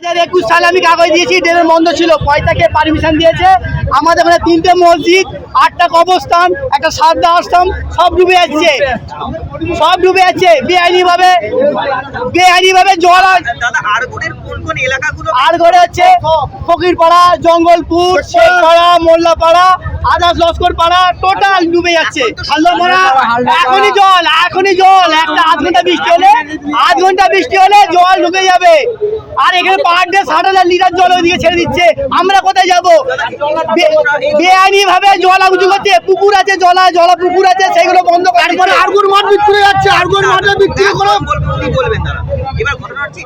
হাজার একুশ সালে আমি কাগজ দিয়েছি ড্রেনের বন্ধ ছিল পয়সাকে পারমিশন দিয়েছে। আমাদের ওখানে তিনটে মসজিদ আটটা কবরস্থান একটা সারদা আশ্রম সব ডুবে যাচ্ছে। সব ডুবে যাচ্ছে বেআইনি ভাবে বেআইনি ভাবে জল আর- ঘরে হচ্ছে ফকিরপাড়া জঙ্গলপুর শেখপাড়া মোল্লাপাড়া আদাস লস্কর পাড়া টোটাল ডুবে যাচ্ছে। এখনই জল এখনই জল একটা আধ ঘণ্টা বৃষ্টি হলে আধ ঘণ্টা বৃষ্টি হলে জল ঢুকে যাবে। আর এখানে পার ডে ষাট হাজার লিটার জল ওইদিকে ছেড়ে দিচ্ছে। আমরা কোথায় যাব? বেআইনি ভাবে জল উঁচু করছে পুকুর আছে জলা জলা পুকুর আছে সেগুলো বন্ধ করে তারপরে আরগুর মাঠ বিক্রি যাচ্ছে আরগুর মাঠে বিক্রি এখন বলব বলবেন দাদা এবার ঘটনা হচ্ছে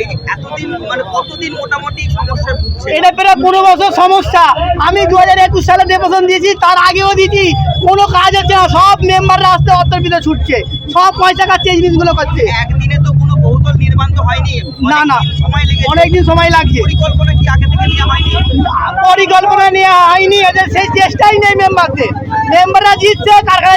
এই যে এতদিন মানে কতদিন মোটামুটি সমস্যায় ভুগছে? এটা প্রায় পনেরো বছর সমস্যা। আমি দু হাজার একুশ সালে দিয়েছি তার আগেও দিয়েছি। কোনো কাজ হচ্ছে না সব মেম্বাররা আসতে অর্থের ছুটছে। সব পয়সা খাচ্ছে এই জিনিসগুলো করছে। একদিনে তো বহুতল নির্মাণ তো হয়নি। না না সময় লেগেছে। অনেকদিন সময় লাগছে। পরিকল্পনা কি আগে থেকে নেওয়া হয়নি? পরিকল্পনা নেওয়া হয়নি এদের সেই চেষ্টাই নেই মেম্বারদের। মেম্বাররা জিতছে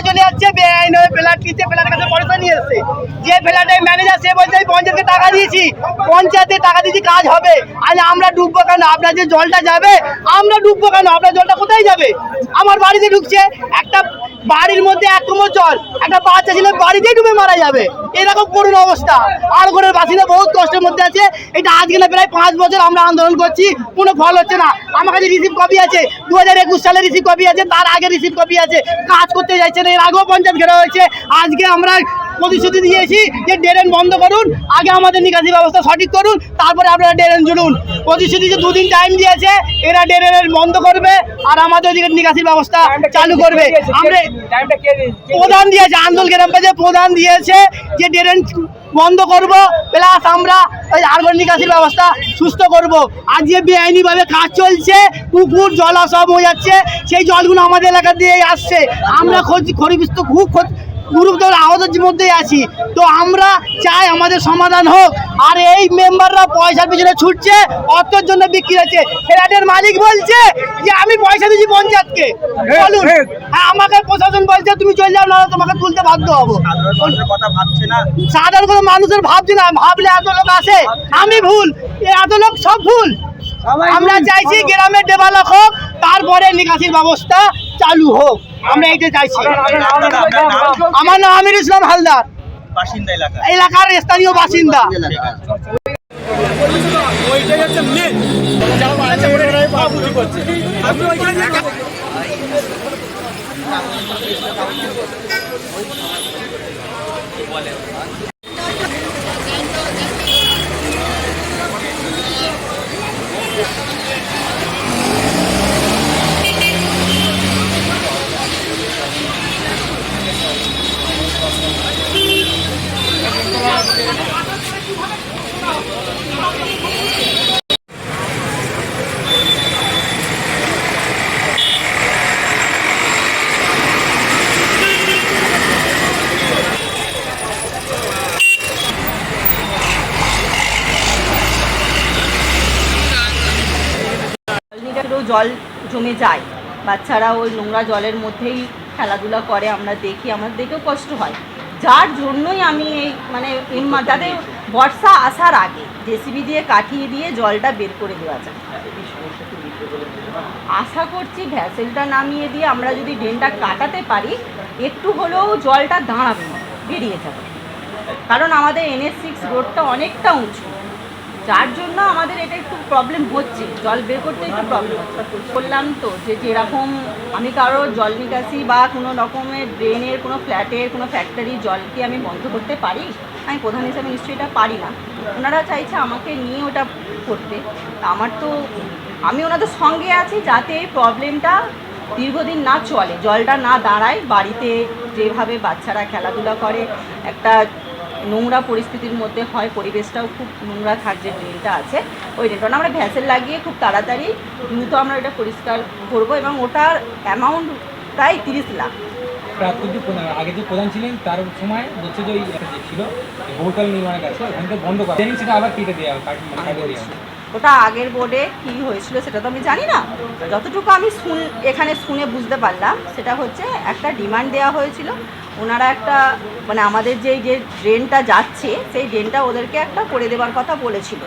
চলে যাচ্ছে বেআইন হয়ে ফ্ল্যাট কিনছে ফ্ল্যাটের কাছে পয়সা নিয়ে এসছে। যে ফ্ল্যাটের ম্যানেজার সে বলছে আমি পঞ্চায়েতকে টাকা দিয়েছি পঞ্চায়েতে টাকা দিয়েছি কাজ হবে। আজ আমরা ডুববো কেন? আপনার যে জলটা যাবে আমরা ডুববো কেন? আপনার জলটা কোথায় যাবে? আমার বাড়িতে ঢুকছে একটা বাড়ির মধ্যে এক কোমর জল, একটা বাচ্চা ছেলে বাড়িতেই ডুবে মারা যাবে। এরকম করুন অবস্থা। আর ঘরের বাসিন্দা বহুত কষ্টের মধ্যে আছে। এটা আজকে না প্রায় পাঁচ বছর আমরা আন্দোলন করছি, কোনো ফল হচ্ছে না। আমার কাছে রিসিভ কপি আছে। দু হাজার একুশ সালে রিসিভ কপি আছে, তার আগে রিসিভ কপি আছে। কাজ করতে যাচ্ছে না, এর আগেও পঞ্চায়েত ঘেরা হয়েছে। আজকে আমরা প্রতিশ্রুতি দিয়েছি যে ড্রেন বন্ধ করুন আগে আমাদের নিকাশি ব্যবস্থা সঠিক করুন তারপরে আপনারা ড্রেন জুড়ুন। প্রতিশ্রুতি যে দুদিন টাইম দিয়েছে এরা ড্রেনের বন্ধ করবে আর আমাদের ওদিকে নিকাশির ব্যবস্থা চালু করবে। আমরা প্রধান দিয়েছে আন্দোলন গ্রাম পঞ্চায়েত প্রধান দিয়েছে যে ড্রেন বন্ধ করব প্লাস আমরা ওই আর্গন নিকাশির ব্যবস্থা সুস্থ করব। আর যে বেআইনিভাবে কাজ চলছে পুকুর জলা সব হয়ে যাচ্ছে সেই জলগুলো আমাদের এলাকা দিয়ে আসছে। আমরা খোঁজ খরিবিস্ত খুব খোঁজ গুরুত্ব আহতের মধ্যেই আছি। তো আমরা চাই আমাদের সমাধান হোক। আর এই মেম্বাররা পয়সার পিছনে ছুটছে অর্থের জন্য বিক্রি হচ্ছে। ফ্ল্যাটের মালিক বলছে যে আমি পয়সা দিচ্ছি পঞ্চায়েতকে। বলুন। হ্যাঁ আমাকে প্রশাসন বলছে তুমি চলে যাও না তোমাকে তুলতে বাধ্য হব। সাধারণ কথা ভাবছে না? সাধারণ কোনো মানুষের ভাবছি না। ভাবলে এত লোক আসে। আমি ভুল। এত লোক সব ভুল। আমরা চাইছি গ্রামের ডেভেলপ হোক তারপরে নিকাশির ব্যবস্থা চালু হোক। আমরা এই চাইছি যাইছি। আমার নাম আমির ইসলাম হালদার। বাসিন্দা এলাকা। এলাকার স্থানীয় বাসিন্দা। জল জমে যায়। বাচ্চারা ওই নোংরা জলের মধ্যেই খেলাধুলা করে, আমরা দেখি, আমার দেখেও কষ্ট হয়। যার জন্যই আমি এই মানে যাতে বর্ষা আসার আগে জেসিবি দিয়ে কাটিয়ে দিয়ে জলটা বের করে দেওয়া যায়। আশা করছি ভ্যাসেলটা নামিয়ে দিয়ে আমরা যদি ড্রেনটা কাটাতে পারি, একটু হলেও জলটা দাঁড়াবে বেরিয়ে যাবে। কারণ আমাদের এনএস সিক্স রোডটা অনেকটা উঁচু। যার জন্য আমাদের এটা একটু প্রবলেম হচ্ছে। জল বের করতে একটু প্রবলেম হচ্ছে। বললাম তো যে যেরকম আমি কারও জল নিকাশি বা কোনো রকমের ড্রেনের কোনো ফ্ল্যাটের কোনো ফ্যাক্টরি জলকে আমি বন্ধ করতে পারি? আমি প্রধান হিসাবে নিশ্চয়ই এটা পারি না। ওনারা চাইছে আমাকে নিয়ে ওটা করতে। আমার তো, আমি ওনাদের সঙ্গে আছি যাতে এই প্রবলেমটা দীর্ঘদিন না চলে। জলটা না দাঁড়ায় বাড়িতে যেভাবে বাচ্চারা খেলাধুলা করে, একটা নোংরা পরিস্থিতির মধ্যে হয় পরিবেশটাও খুব নোংরা থাক যে ড্রেনটা আছে। ওই ড্রেনটা আমরা ভ্যাসেল লাগিয়ে খুব তাড়াতাড়ি দ্রুত আমরা এটা পরিষ্কার করব এবং ওটার অ্যামাউন্ট প্রায় তিরিশ লাখ। আগে যে প্রধান ছিলেন তার সময় বলছে যে ওই ছিল বহুতল নির্মাণের কাছে ওখানটা বন্ধ করা। সেটা আবার কেটে দেওয়া। ওটা আগের বোর্ডে কি হয়েছিল সেটা তো আমি জানি না। যতটুকু আমি শুন এখানে শুনে বুঝতে পারলাম সেটা হচ্ছে একটা ডিমান্ড দেওয়া হয়েছিল। ওনারা একটা মানে আমাদের যেই যে ড্রেনটা যাচ্ছে সেই ড্রেনটা ওদেরকে একটা করে দেওয়ার কথা বলেছিল।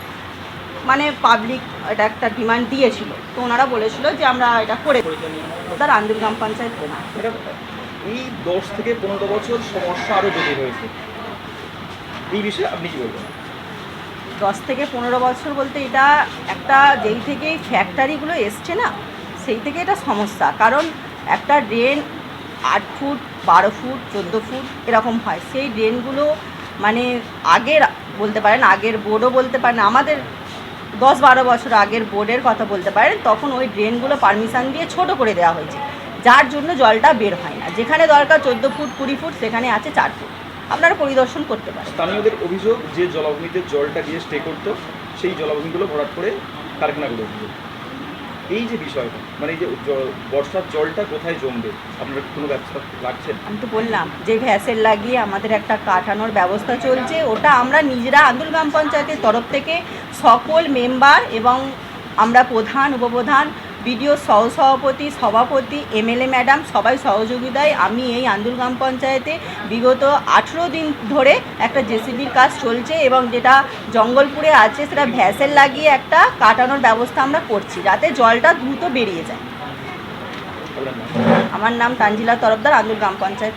মানে পাবলিক এটা একটা ডিমান্ড দিয়েছিল। তো ওনারা বলেছিল যে আমরা এটা করে দেবো। ওদের আন্দুল গ্রাম পঞ্চায়েত প্রধান। এই দশ থেকে পনেরো বছর সমস্যা আরও জটিল হয়েছে। এই বিষয়ে আপনি কি বলবেন? দশ থেকে পনেরো বছর বলতে এটা একটা যেই থেকে ফ্যাক্টরিগুলো এসছে না সেই থেকে এটা সমস্যা। কারণ একটা ড্রেন আট ফুট বারো ফুট, চোদ্দ ফুট, এরকম হয়। সেই ড্রেনগুলো মানে আগের, বলতে পারেন, আগের বোর্ডও বলতে পারেন, আমাদের দশ বারো বছর আগের বোর্ডের কথা বলতে পারেন, তখন ওই ড্রেনগুলো পারমিশন দিয়ে ছোট করে দেওয়া হয়েছে। যার জন্য জলটা বের হয় না। যেখানে দরকার চোদ্দ ফুট, কুড়ি ফুট, সেখানে আছে চার ফুট। আপনারা পরিদর্শন করতে পারেন। স্থানীয়দের অভিযোগ যে জলাভূমিতে জলটা গিয়ে স্টে করতো, সেই জলাভূমিগুলো ভরাট করে কারখানাগুলো দিয়ে। এই যে বিষয়টা মানে এই যে বর্ষার জলটা কোথায় জমবে? আপনারা কোনো ব্যবস্থা লাগছেন আমি তো বললাম, যে ভ্যাসেল লাগিয়ে আমাদের একটা কাটানোর ব্যবস্থা চলছে, ওটা আমরা নিজেরা আন্দুল গ্রাম পঞ্চায়েতের তরফ থেকে সকল মেম্বার এবং আমরা প্রধান, উপপ্রধান বিডিও, সহসভাপতি, সভাপতি, এমএলএ ম্যাডাম সবাই সহযোগিতায় আমি এই আন্দুল গ্রাম পঞ্চায়েতে বিগত আঠেরো দিন ধরে একটা জেসিবির কাজ চলছে এবং যেটা জঙ্গলপুরে আছে সেটা ভ্যাসেল লাগিয়ে একটা কাটানোর ব্যবস্থা আমরা করছি যাতে জলটা দ্রুত বেরিয়ে যায়। আমার নাম তানজিলা তরফদার, আন্দুল গ্রাম পঞ্চায়েত